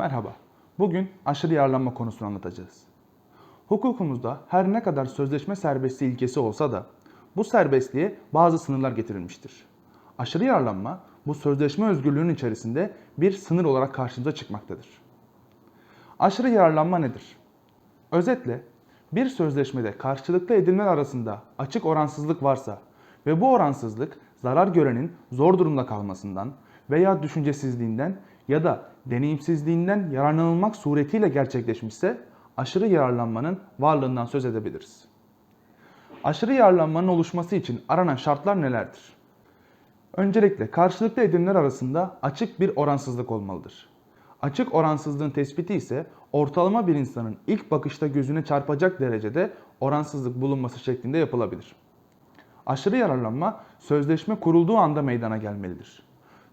Merhaba. Bugün aşırı yararlanma konusunu anlatacağız. Hukukumuzda her ne kadar sözleşme serbestliği ilkesi olsa da bu serbestliğe bazı sınırlar getirilmiştir. Aşırı yararlanma bu sözleşme özgürlüğünün içerisinde bir sınır olarak karşımıza çıkmaktadır. Aşırı yararlanma nedir? Özetle bir sözleşmede karşılıklı edinmeler arasında açık oransızlık varsa ve bu oransızlık zarar görenin zor durumda kalmasından veya düşüncesizliğinden ya da deneyimsizliğinden yararlanılmak suretiyle gerçekleşmişse aşırı yararlanmanın varlığından söz edebiliriz. Aşırı yararlanmanın oluşması için aranan şartlar nelerdir? Öncelikle karşılıklı edinimler arasında açık bir oransızlık olmalıdır. Açık oransızlığın tespiti ise ortalama bir insanın ilk bakışta gözüne çarpacak derecede oransızlık bulunması şeklinde yapılabilir. Aşırı yararlanma sözleşme kurulduğu anda meydana gelmelidir.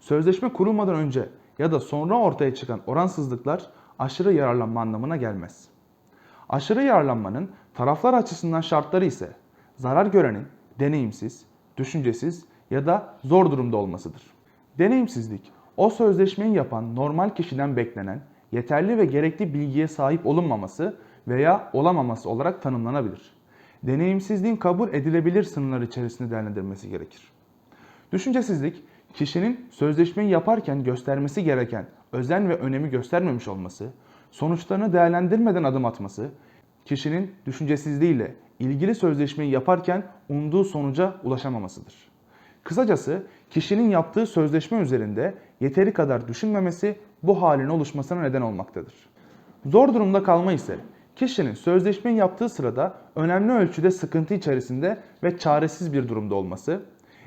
Sözleşme kurulmadan önce ya da sonra ortaya çıkan oransızlıklar aşırı yararlanma anlamına gelmez. Aşırı yararlanmanın taraflar açısından şartları ise zarar görenin deneyimsiz, düşüncesiz ya da zor durumda olmasıdır. Deneyimsizlik, o sözleşmeyi yapan normal kişiden beklenen yeterli ve gerekli bilgiye sahip olunmaması veya olamaması olarak tanımlanabilir. Deneyimsizliğin kabul edilebilir sınırlar içerisinde değerlendirilmesi gerekir. Düşüncesizlik, kişinin sözleşmeyi yaparken göstermesi gereken özen ve önemi göstermemiş olması, sonuçlarını değerlendirmeden adım atması, kişinin düşüncesizliğiyle ilgili sözleşmeyi yaparken umduğu sonuca ulaşamamasıdır. Kısacası kişinin yaptığı sözleşme üzerinde yeteri kadar düşünmemesi bu halin oluşmasına neden olmaktadır. Zor durumda kalma ise kişinin sözleşmeyi yaptığı sırada önemli ölçüde sıkıntı içerisinde ve çaresiz bir durumda olması,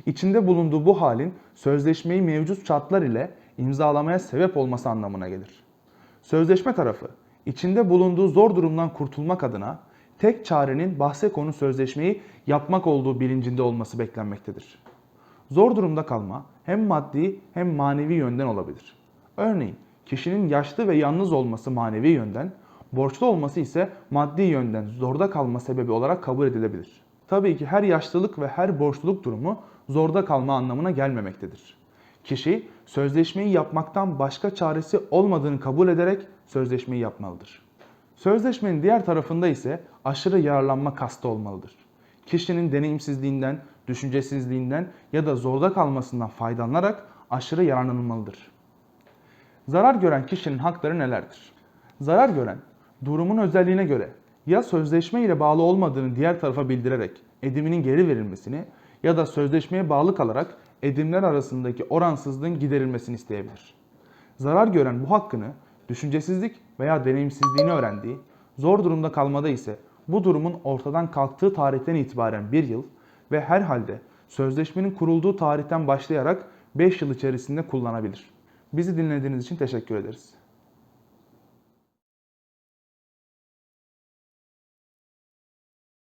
içinde bulunduğu bu halin sözleşmeyi mevcut şartlar ile imzalamaya sebep olması anlamına gelir. Sözleşme tarafı içinde bulunduğu zor durumdan kurtulmak adına tek çarenin bahse konu sözleşmeyi yapmak olduğu bilincinde olması beklenmektedir. Zor durumda kalma hem maddi hem manevi yönden olabilir. Örneğin kişinin yaşlı ve yalnız olması manevi yönden, borçlu olması ise maddi yönden zorda kalma sebebi olarak kabul edilebilir. Tabii ki her yaşlılık ve her borçluluk durumu zorda kalma anlamına gelmemektedir. Kişi sözleşmeyi yapmaktan başka çaresi olmadığını kabul ederek sözleşmeyi yapmalıdır. Sözleşmenin diğer tarafında ise aşırı yararlanma kastı olmalıdır. Kişinin deneyimsizliğinden, düşüncesizliğinden ya da zorda kalmasından faydalanarak aşırı yararlanılmalıdır. Zarar gören kişinin hakları nelerdir? Zarar gören, durumun özelliğine göre ya sözleşme ile bağlı olmadığını diğer tarafa bildirerek ediminin geri verilmesini ya da sözleşmeye bağlı kalarak edimler arasındaki oransızlığın giderilmesini isteyebilir. Zarar gören bu hakkını düşüncesizlik veya deneyimsizliğini öğrendiği, zor durumda kalmada ise bu durumun ortadan kalktığı tarihten itibaren bir yıl ve herhalde sözleşmenin kurulduğu tarihten başlayarak 5 yıl içerisinde kullanabilir. Bizi dinlediğiniz için teşekkür ederiz.